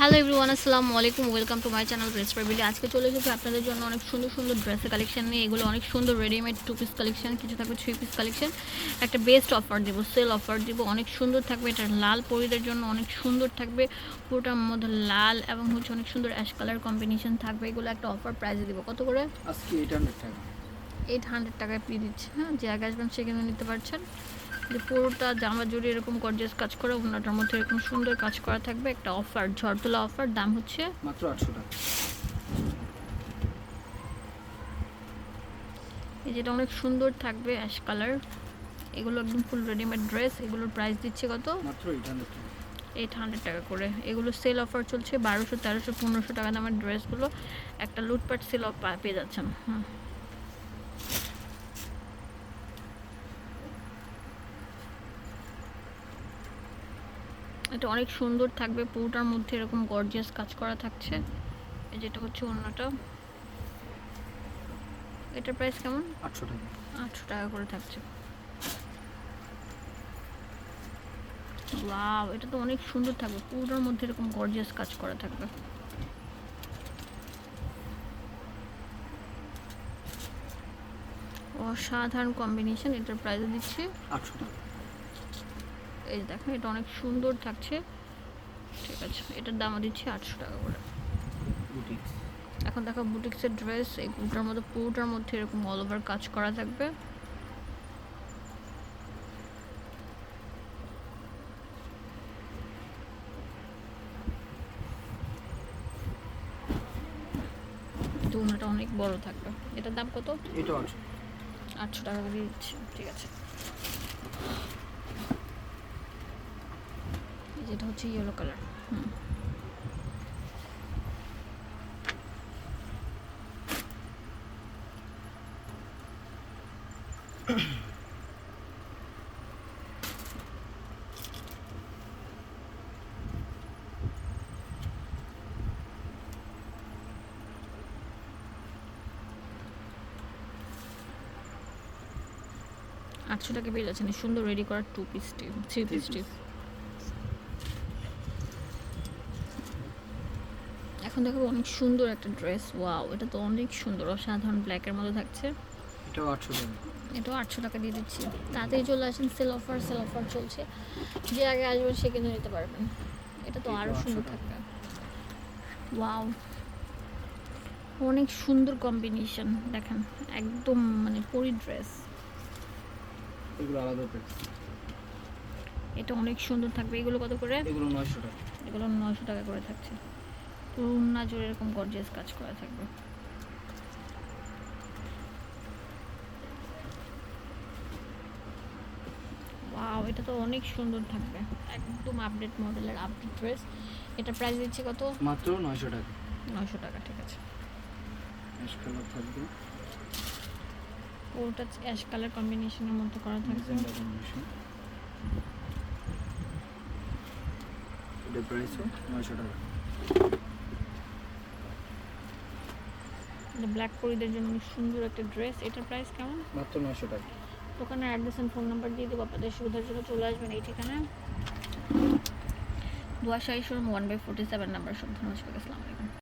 Hello everyone আসসালামু আলাইকুম welcome to my channel dress বিলি আজকে চলে এসেছি আপনাদের জন্য অনেক সুন্দর সুন্দর ড্রেসের কালেকশন নিয়ে। এগুলো অনেক সুন্দর রেডিমেড টু পিস কালেকশন কিছু থাকবে থ্রি পিস কালেকশন একটা বেস্ট অফার দিব সেল অফার দিব। অনেক সুন্দর থাকবে এটা লাল পরিদের জন্য অনেক সুন্দর থাকবে। পুরোটার মধ্যে লাল এবং হচ্ছে অনেক সুন্দর অ্যাশ কালার কম্বিনেশন থাকবে। এগুলো একটা অফার প্রাইজে দিব। কত করে? আজকে এইট হান্ড্রেড টাকা। এইট হান্ড্রেড টাকায় পেয়ে দিচ্ছে হ্যাঁ? যে আগে আসবেন সেখানে নিতে পারছেন। যে পুরোটা জামা জুড়ে এরকম গর্জিয়াস কাজ করা ওনাটার মধ্যে এরকম সুন্দর কাজ করা থাকবে। একটা অফার ঝড়তলা অফার দাম হচ্ছে মাত্র আটশো টাকা। এই যেটা অনেক সুন্দর থাকবে অ্যাশ কালার এগুলো একদম ফুল রেডিমেড ড্রেস এগুলোর প্রাইস দিচ্ছে কত? মাত্র এইট হান্ড্রেড টাকা। এইট হান্ড্রেড টাকা করে। এগুলো সেল অফার চলছে বারোশো তেরোশো পনেরোশো টাকা দামের ড্রেসগুলো একটা লুটপাট সেল অফ পেয়ে যাচ্ছেন। হুম। এটা অনেক সুন্দর থাকবে পুরোটার মধ্যে এরকম গর্জিয়াস কাজ করা থাকছে। এই যেটা হচ্ছে অন্যটা এটার প্রাইস কেমন? আটশো টাকা। আটশো টাকা করে থাকছে। ওয়াও এটা তো অনেক সুন্দর থাকবে পুরোটার মধ্যে এরকম গর্জিয়াস কাজ করা থাকবে। অসাধারণ কম্বিনেশন এটার প্রাইস দিচ্ছে। আটশো টাকা। এই যে দেখেন এটা অনেক সুন্দর থাকছে। ঠিক আছে এটার দামও দিচ্ছি আটশো টাকা করে। এখন দেখো বুটিক্সের ড্রেস এই পুরোটার মধ্যে পুরোটার মধ্যে এরকম অল ওভার কাজ করা থাকবে। দুনাটা অনেক বড় থাকবে। এটার দাম কত? এটা আটশো। আটশো টাকা করে দিচ্ছি। ঠিক আছে এই যেটা হচ্ছে ইয়েলো কালার আটশো টাকা পেয়ে যাচ্ছেন সুন্দর রেডি করার two piece tip three piece tip এখন দেখো অনেক সুন্দর একটা ড্রেস ওয়াও এটা তো অনেক সুন্দর অসাধারণ ব্ল্যাকের মধ্যে থাকছে। এটাও আটশো টাকা। এটাও আটশো টাকা দিয়ে দিচ্ছি। তাড়াতাড়ি চলে আসেন সেল অফার সেল অফার চলছে। যে আগে আসবেন সে কিন্তু নিতে পারবেন। এটা তো আরও সুন্দর থাকবে। ওয়াও। অনেক সুন্দর কম্বিনেশন দেখেন একদম মানে পরি ড্রেস এগুলো আলাদা এটা অনেক সুন্দর থাকবে। এগুলো কত করে? এগুলো নয়শো টাকা। এগুলো নয়শো টাকা করে থাকছে। পুরুনা জোরে এরকম গর্জিয়াস কাজ করা থাকবে। ওয়াও এটা তো অনেক সুন্দর থাকবে। একদম আপডেট মডেলের আপডেট ড্রেস এটা প্রাইস দিচ্ছে কত? মাত্র নয়শো টাকা। নয়শো টাকা ঠিক আছে। থাকবে। পুরোটা অ্যাশ কালার কম্বিনেশনের মধ্যে করা থাকবে। কম্বিনেশন এটার নয়শো টাকা এটা ব্ল্যাক পরিদের জন্য সুন্দর একটা ড্রেস এটার প্রাইস কেমন? মাত্র নয়শো টাকা। দোকানের অ্যাড্রেস অ্যান্ড ফোন নাম্বার দিয়ে দেবো। আপনাদের সুবিধার জন্য চলে আসবেন এই ঠিকানা দুয়াশাই showroom one by forty seven number সব ধন্যবাদ সবাইকে আসসালামু আলাইকুম।